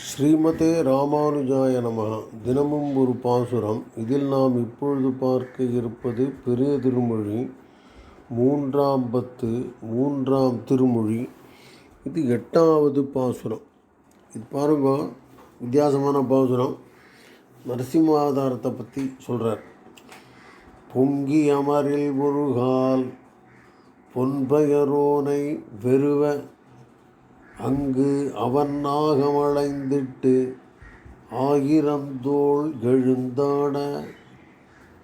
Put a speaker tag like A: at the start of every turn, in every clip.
A: ஸ்ரீமதே ராமானுஜாய நமக. தினமும் ஒரு பாசுரம். இதில் நாம் இப்பொழுது பார்க்க இருப்பது பெரிய திருமொழி மூன்றாம் பத்து மூன்றாம் திருமொழி. இது எட்டாவது பாசுரம். இது பாருங்க வித்தியாசமான பாசுரம். நரசிம்மாவதாரத்தை பற்றி சொல்கிறார் பொங்கி அமரில் முருகால் பொன்பயரோனை வெறுவ அங்கு அவன் நாகமடைந்திட்டு ஆயிரந்தோள் எழுந்தாட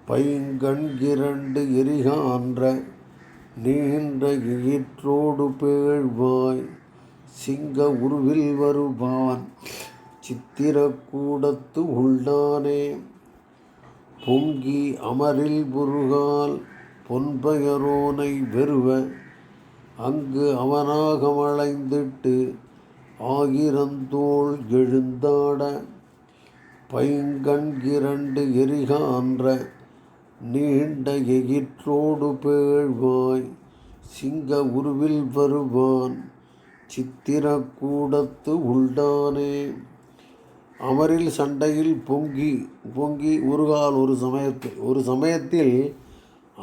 A: பைங்கண்கிரண்டு எரிகான்ற நீண்ட இயிற்றோடு பேழ்வாய் சிங்க உருவில் வருவான். சித்திரக்கூடத்து உள்ளானே பொங்கி அமரில் புருகால் பொன்பயரோனை வெறுவ அங்கு அவனாகமளைந்திட்டு ஆகிரந்தோள் எழுந்தாட பைங்கண்கிரண்டு எரிகான்ற நீண்ட எயிற்றோடு பேழ்வாய் சிங்க உருவில் வருவான் சித்திரக்கூடத்து உள்டானே அமரில் சண்டையில் பொங்கி பொங்கி ஒரு கால் ஒரு சமயத்தில் ஒரு சமயத்தில்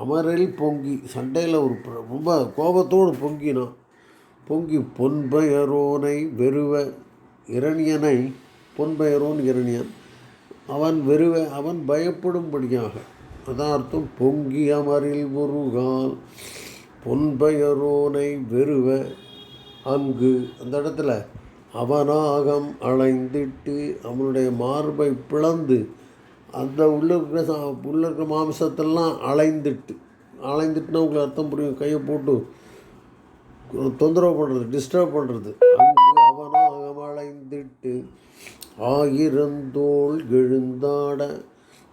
A: அமரில் பொங்கி சண்டையில் ஒரு ரொம்ப கோபத்தோடு பொங்கினான். பொங்கி பொன்பயரோனை வெறுவ இரணியனை பொன்பயரோன் இரணியன் அவன் வெறுவ அவன் பயப்படும்படியாக. அதார்த்தம் பொங்கி அமரில் முருகால் பொன்பயரோனை வெறுவ அங்கு. அந்த இடத்துல அவனாகம் அலைந்திட்டு அவனுடைய மார்பை பிளந்து அந்த உள்ள இருக்கிற சா உள்ள இருக்கிற மாம்சத்தெல்லாம் அலைந்துட்டு அலைந்துட்டுனா உங்களுக்கு அர்த்தம் புரியும். கையை போட்டு தொந்தரவு பண்ணுறது டிஸ்டர்ப் பண்ணுறது அங்கு அவனாகம் அலைந்துட்டு ஆயிரந்தோள் எழுந்தாட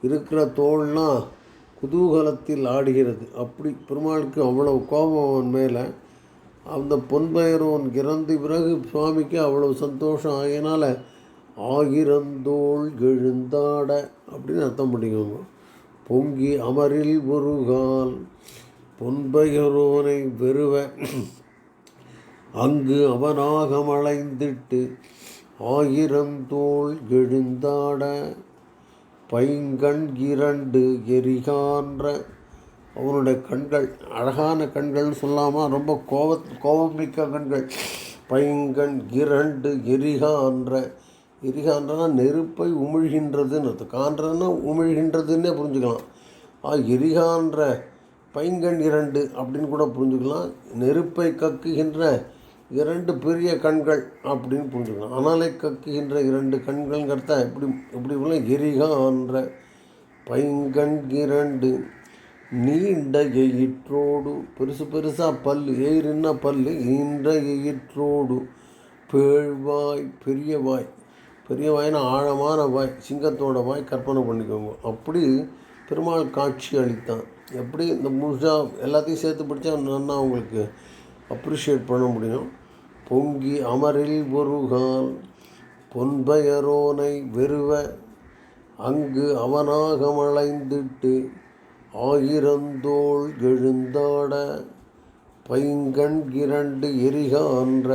A: இருக்கிற தோள்னா குதூகலத்தில் ஆடுகிறது. அப்படி பெருமாளுக்கு அவ்வளவு கோபம் அவன் மேலே. அந்த பொன்பயரோன் இறந்த பிறகு சுவாமிக்கு அவ்வளவு சந்தோஷம். ஆகியனால ஆயிரந்தோள் எழுந்தாட அப்படின்னு அர்த்தம் பண்ணிக்கோங்க. பொங்கி அமரில் உருகால் பொன்பயரோனை வெறுவ அங்கு அவனாகமளைந்திட்டு ஆயிரந்தோள் எழுந்தாட பைங்கண் இரண்டு எரிகான்ற அவனுடைய கண்கள் அழகான கண்கள்னு சொல்லாமல் ரொம்ப கோப கோபமிக்க கண்கள் பைங்கண் இரண்டு எரிகான்ற எரிகான்றனா நெருப்பை உமிழ்கின்றதுன்னு அர்த்தம். கான்றதுன்னா உமிழ்கின்றதுன்னே புரிஞ்சுக்கலாம். ஆ எரிகான்ற பைங்கண் இரண்டு அப்படின்னு கூட புரிஞ்சுக்கலாம். நெருப்பை கக்குகின்ற இரண்டு பெரிய கண்கள் அப்படின்னு புரிஞ்சுக்கலாம். ஆனாலே கக்குகின்ற இரண்டு கண்கள்ங்கிறத எப்படி எப்படி போல எரிகான்ற பைங்கண் இரண்டு நீண்ட எயிற்றோடு பெருசு பெருசாக பல் எயிறுன்னா பல் நீண்ட எயிற்றோடு பேழ்வாய் பெரியவாய் பெரிய வாய்னா ஆழமான வாய் சிங்கத்தோட வாய் கற்பனை பண்ணிக்கோங்க. அப்படி பெருமாள் காட்சி அளித்தான். எப்படி இந்த முழுசாக எல்லாத்தையும் சேர்த்து படித்தா நல்லா அவங்களுக்கு அப்ரிஷியேட் பண்ண முடியும். பொங்கி அமரில் ஒருகால் பொன்பயரோனை வெறுவ அங்கு அவனாகமளைந்திட்டு ஆயிரந்தோள் எழுந்தாட பைங்கண் இரண்டு எரிகான்ற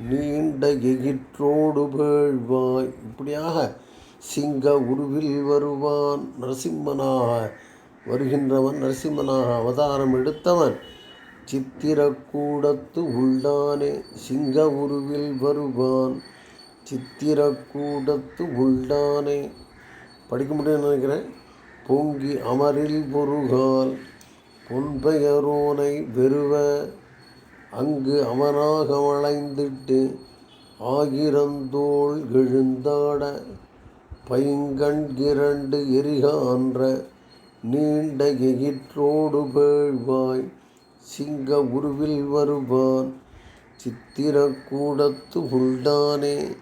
A: நீண்ட எகிற்றோடு வேள்வாய் இப்படியாக சிங்க உருவில் வருவான் நரசிம்மனாக. வருகின்றவன் நரசிம்மனாக அவதாரம் எடுத்தவன் சித்திரக்கூடத்து உள்ளானே. சிங்க உருவில் வருவான் சித்திரக்கூடத்து உள்ளானே. படிக்க முடியும்னு நினைக்கிறேன். பொங்கி அமரில் பொருகால் பொன்பெயரோனை வெறுவ அங்கு அவனாகமளைந்திட்டு ஆயிரந்தோள் எழுந்தாட பைங்கண் இரண்டு எரிகான்ற நீண்ட எகிற்றோடு பேழ்வாய் சிங்க உருவில் வருவான். சித்திரக்கூடத்து உள்டானே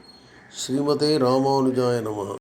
A: ஸ்ரீமதே ராமானுஜாய நமகா